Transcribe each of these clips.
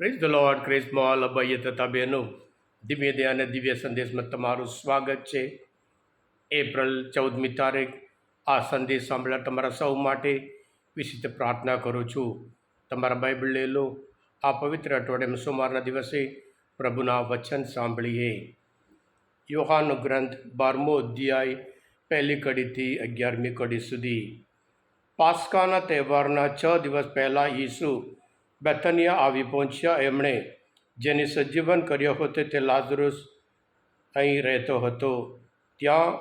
Praise the lord ક્રેઝમાં all અભય તથા બહેનો દિવ્ય દયા અને દિવ્ય સંદેશમાં તમારું સ્વાગત છે એપ્રિલ ચૌદમી તારીખ, આ સંદેશ સાંભળવા તમારા સૌ માટે વિશિષ્ટ પ્રાર્થના કરું છું. તમારા બાઇબલ લઈ લો. આ પવિત્ર અઠવાડિયામાં સોમવારના દિવસે પ્રભુના વચન સાંભળીએ. યોહાનો ગ્રંથ બારમો અધ્યાય, પહેલી કડીથી અગિયારમી કડી સુધી. પાસ્કાના તહેવારના છ દિવસ પહેલાં ઈસુ બેથનિયા આવી પહોંચ્યા. એમણે જેને સજીવન કર્યો હતો તે લાઝરુસ અહીં રહેતો હતો. ત્યાં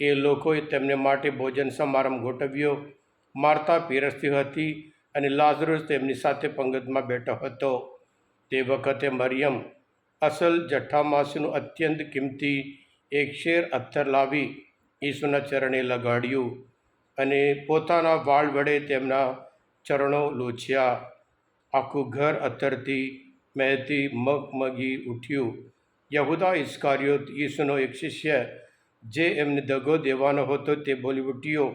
એ લોકોએ તેમને માટે ભોજન સમારંભ ગોઠવ્યો. માર્તા પીરસતી હતી અને લાઝરુસ તેમની સાથે પંગતમાં બેઠો હતો. તે વખતે મરિયમ અસલ જઠ્ઠામાસીનું અત્યંત કિંમતી એક શેર અત્તર લાવી ઈસુના ચરણે લગાડ્યું અને પોતાના વાળ વડે તેમના ચરણો લૂછ્યા. આખું ઘર અત્તરથી મહેતી મગમગી ઉઠ્યું. યહુદા ઇસ્કારિયોત ઈસુનો એક શિષ્ય, જે એમને દગો દેવાનો હતો તે બોલી ઉઠ્યો,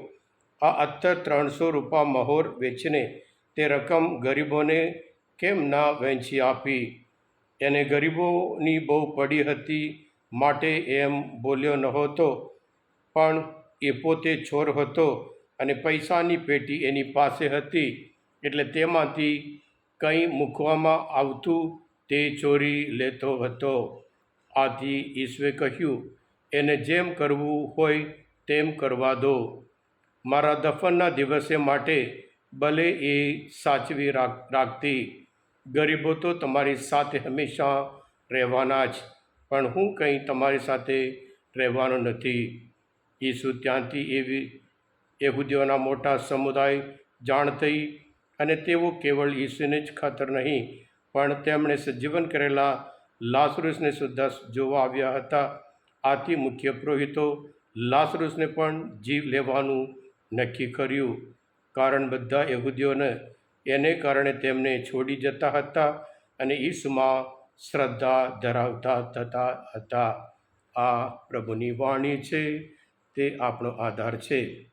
આ અત્તર ત્રણસો રૂપિયા મહોર વેચીને તે રકમ ગરીબોને કેમ ના વહેંચી આપી? એને ગરીબોની બહુ પડી હતી માટે એમ બોલ્યો નહોતો, પણ એ પોતે ચોર હતો અને પૈસાની પેટી એની પાસે હતી, એટલે તેમાંથી કંઈ મૂકવામાં આવતું તે ચોરી લેતો હતો. આથી ઈશ્વે કહ્યું, એને જેમ કરવું હોય તેમ કરવા દો. મારા દફનના દિવસે માટે ભલે એ સાચવી રાખ, રાખતી. ગરીબો તો તમારી સાથે હંમેશા રહેવાના જ, પણ હું કંઈ તમારી સાથે રહેવાનો નથી. ઈસુ ત્યાંથી એવી, યહૂદીઓના મોટા સમુદાય જાણ થઈ અને તેઓ કેવળ ઈસુને જ ખાતર નહીં, પણ તેમણે સજીવન કરેલા લાસરુસને સુદ્ધા જોવા આવ્યા હતા. આથી મુખ્ય પુરોહિતો લાસરુસને પણ જીવ લેવાનું નક્કી કર્યું. કારણ બધા યહૂદીઓને એને કારણે તેમને છોડી જતા હતા અને ઈસુમાં શ્રદ્ધા ધરાવતા થતા હતા. આ પ્રભુની વાણી છે, તે આપણો આધાર છે.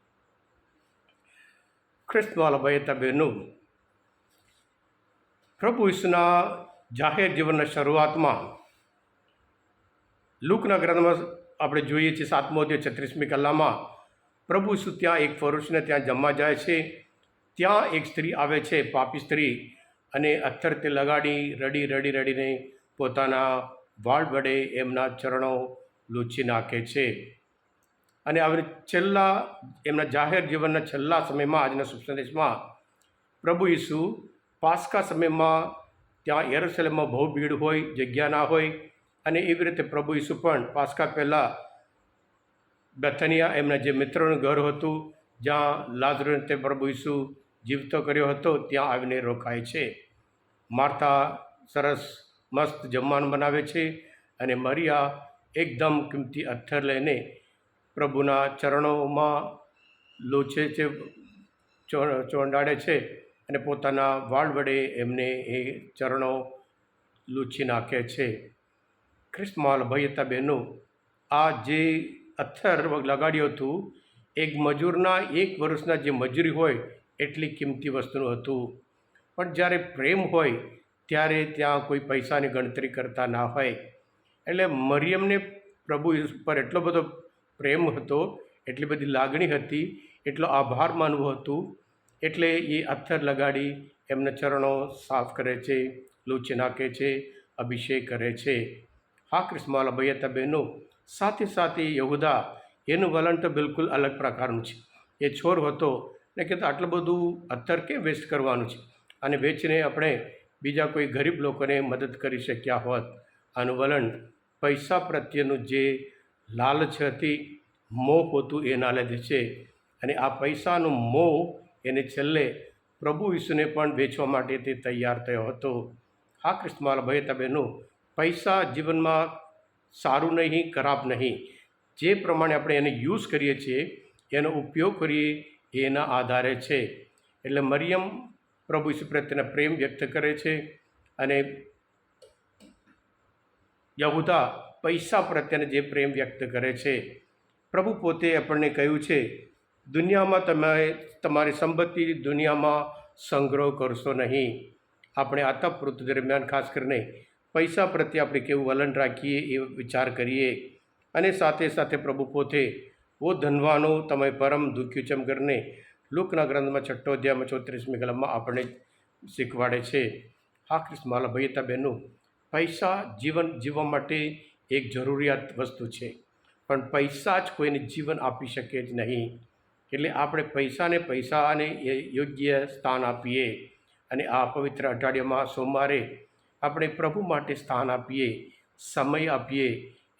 ખ્રિસ્તવાલા ભાઈ બહેનો પ્રભુ ઈસુના જાહેર જીવનના શરૂઆતમાં લુકના ગ્રંથમાં આપણે જોઈએ છીએ સાતમો અધ્યાય છત્રીસમી કલામાં, પ્રભુ ઈસુ ત્યાં એક પુરુષને ત્યાં જમવા જાય છે. ત્યાં એક સ્ત્રી આવે છે, પાપી સ્ત્રી, અને અત્તર તે લગાડી, રડી રડી, રડીને પોતાના વાળ વડે એમના ચરણો લૂછી નાખે છે. અને હવે છેલ્લા એમના જાહેર જીવનના છેલ્લા સમયમાં, આજના સંદેશમાં પ્રભુ ઈસુ પાસ્કા સમયમાં ત્યાં યરુશલેમમાં બહુ ભીડ હોય, જગ્યા ના હોય અને એવી રીતે પ્રભુ ઈસુ પણ પાસ્કા પહેલાં બેથનિયા એમના જે મિત્રોનું ઘર હતું, જ્યાં લાજરને તે પ્રભુ ઈસુ જીવતો કર્યો હતો, ત્યાં આવીને રોકાય છે. માર્થા સરસ મસ્ત જમવાનું બનાવે છે અને મરિયા એકદમ કિંમતી અથ્થર લઈને પ્રભુના ચરણોમાં લોચે છે ચોંડાડે છે. અને પોતાના વાળ વડે એમને એ ચરણો લૂછી નાખે છે. ખ્રિસ્તમાલ ભયતા બહેનો, આ જે અથર લગાડ્યું હતું, એક મજૂરના એક વર્ષના જે મજૂરી હોય, એટલી કિંમતી વસ્તુનું હતું. પણ જ્યારે પ્રેમ હોય, ત્યારે ત્યાં કોઈ પૈસાની ગણતરી કરતા ના હોય. એટલે મરિયમને પ્રભુ પર એટલો બધો પ્રેમ હતો, એટલી બધી લાગણી હતી, એટલો આભાર માનવું હતું એટલે એ અત્થર લગાડી એમના ચરણો સાફ કરે છે, લૂછી નાખે છે, અભિષેક કરે છે. હા કૃષ્ણમાલા ભૈયા બહેનો, સાથે સાથે યહુદા, એનું વલણ તો બિલકુલ અલગ પ્રકારનું છે. એ છોર હતો ને કે આટલું બધું અત્તર કેમ વેસ્ટ કરવાનું છે? અને વેચીને આપણે બીજા કોઈ ગરીબ લોકોને મદદ કરી શક્યા હોત. આનું વલણ પૈસા પ્રત્યેનું જે લાલચ હતી મોહ હતું એના લીધે છે અને આ પૈસાનું મોહ એને છેલ્લે પ્રભુ ઈસુને પણ વેચવા માટે તે તૈયાર થયો હતો. હા કૃષ્ણમાલ ભાઈ તબેનું પૈસા જીવનમાં સારું નહીં, ખરાબ નહીં. જે પ્રમાણે આપણે એને યુઝ કરીએ છીએ, એનો ઉપયોગ કરીએ એના આધારે છે. એટલે મરિયમ પ્રભુ ઈસુ પ્રત્યેના પ્રેમ વ્યક્ત કરે છે અને યહુદા પૈસા પ્રત્યેને જે પ્રેમ વ્યક્ત કરે છે. પ્રભુ પોતે આપણને કહ્યું છે દુનિયામાં તમે તમારી સંપત્તિ દુનિયામાં સંગ્રહ કરશો નહીં. આપણે આ તપવૃત્તિ દરમિયાન ખાસ કરીને પૈસા પ્રત્યે આપણે કેવું વલણ રાખીએ એ વિચાર કરીએ. અને સાથે સાથે પ્રભુ પોતે વો ધનવાનો તમે પરમ દુખ્યું ચમ કરીને લોકના ગ્રંથમાં છઠ્ઠો અધ્યાયમાં ચોત્રીસમી કલમમાં આપણે શીખવાડે છે. હા માલા ભાઈ બહેનો પૈસા જીવન જીવવા માટે એક જરૂરિયાત વસ્તુ છે. પણ પૈસા જ કોઈને જીવન આપી શકે જ નહીં. એટલે આપણે પૈસાને પૈસાને યોગ્ય સ્થાન આપીએ અને આ પવિત્ર અઠવાડિયામાં સોમવારે આપણે પ્રભુ માટે સ્થાન આપીએ, સમય આપીએ,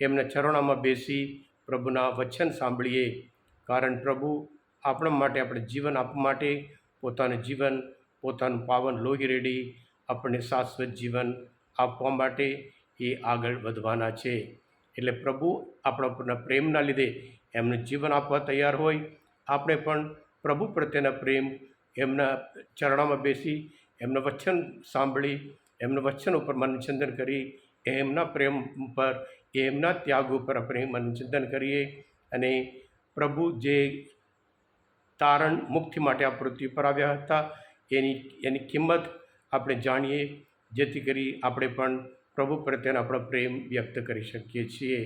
એમના ચરણોમાં બેસી પ્રભુના વચન સાંભળીએ. કારણ પ્રભુ આપણા માટે, આપણે જીવન આપવા માટે પોતાનું જીવન, પોતાનું પાવન લોહી રેડી આપણને શાશ્વત જીવન આપવા માટે એ આગળ વધવાના છે. એટલે પ્રભુ આપણા પ્રેમના લીધે એમનું જીવન આપવા તૈયાર હોય આપણે પણ પ્રભુ પ્રત્યેના પ્રેમ, એમના ચરણોમાં બેસી, એમનું વચન સાંભળી, એમના વચન ઉપર મનચિંતન કરી, એમના પ્રેમ પર એમના ત્યાગ ઉપર આપણે મનચિંતન કરીએ અને પ્રભુ જે તારણ મુક્તિ માટે આ પૃથ્વી પર આવ્યા હતા, એની એની કિંમત આપણે જાણીએ, જેથી કરી આપણે પણ પ્રભુ પ્રત્યેનો આપણો પ્રેમ વ્યક્ત કરી શકીએ છીએ.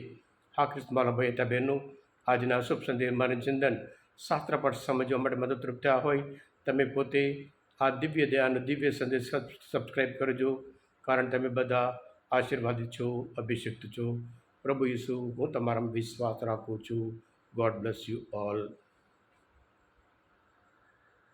હા કૃષ્ણ મારા ભાઈ હતા બહેનો, આજના શુભ સંદેશ મનચિંતન શાસ્ત્ર પણ સમજવા માટે મદદરૂપ થયા હોય, તમે પોતે આ દિવ્ય દયાનો દિવ્ય સંદેશ સબ- સબસ્ક્રાઈબ કરજો, કારણ તમે બધા આશીર્વાદિત છો, અભિષિક્ત છો. પ્રભુ ઈસુ હું તમારામાં વિશ્વાસ રાખું છું. God bless you all